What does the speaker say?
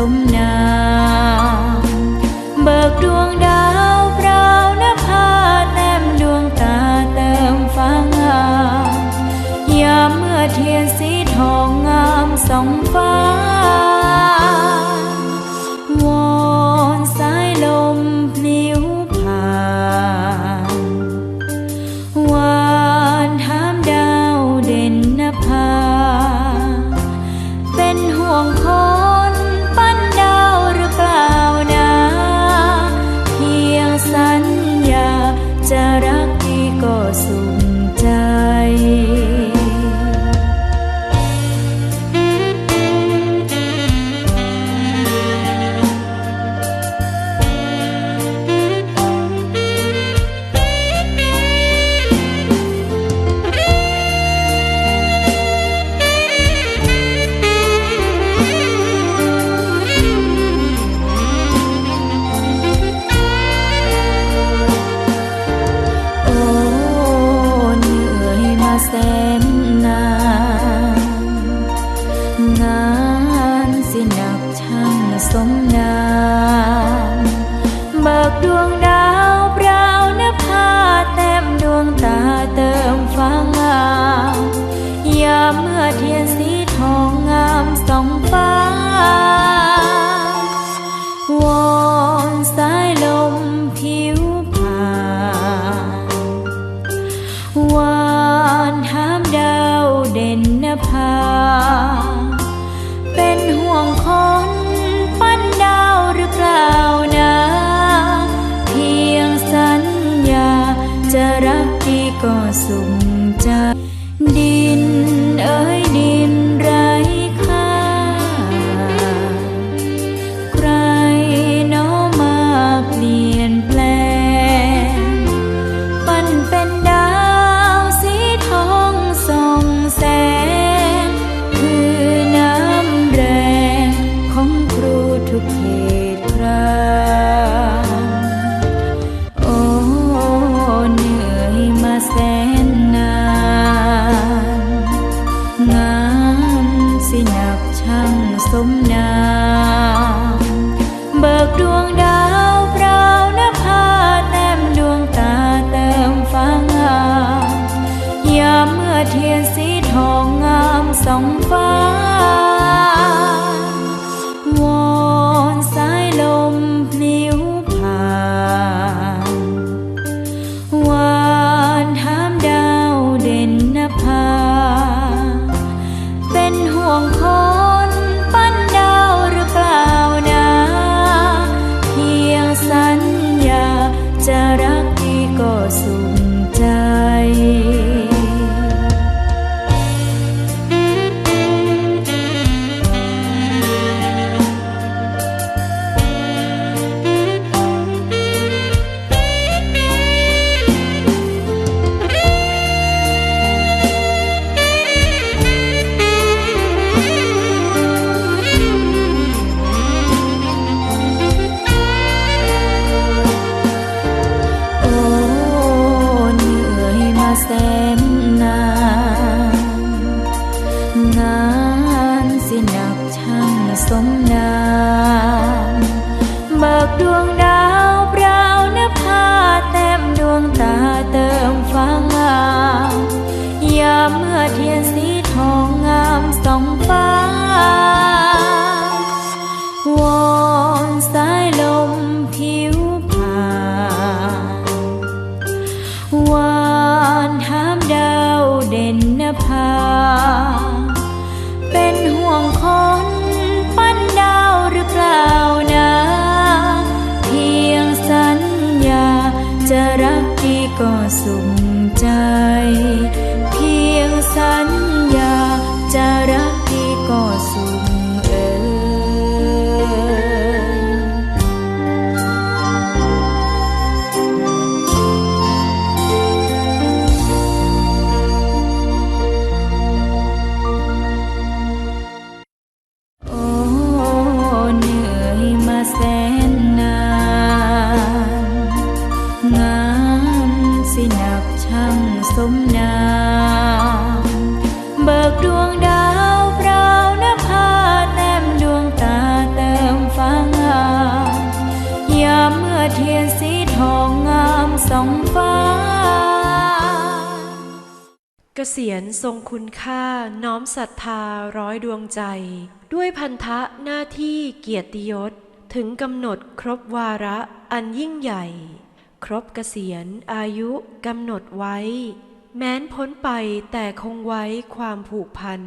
สมนามเบิกดวงดาวเปล่านภาแนมดวงตาเติมฟ้างามยามเมื่อเทียนสีทองงามสองฟ้า ก็สุขใจ nàng sông nàng slum now. có dùng ษียณทรงคุณค่าน้อมศรัทธาร้อยดวงใจ ด้วยพันธะหน้าที่เกียรติยศ ถึงกำหนดครบวาระอันยิ่งใหญ่ ครบเกษียณอายุกำหนดไว้ แม้นพ้นไปแต่คงไว้ความผูกพัน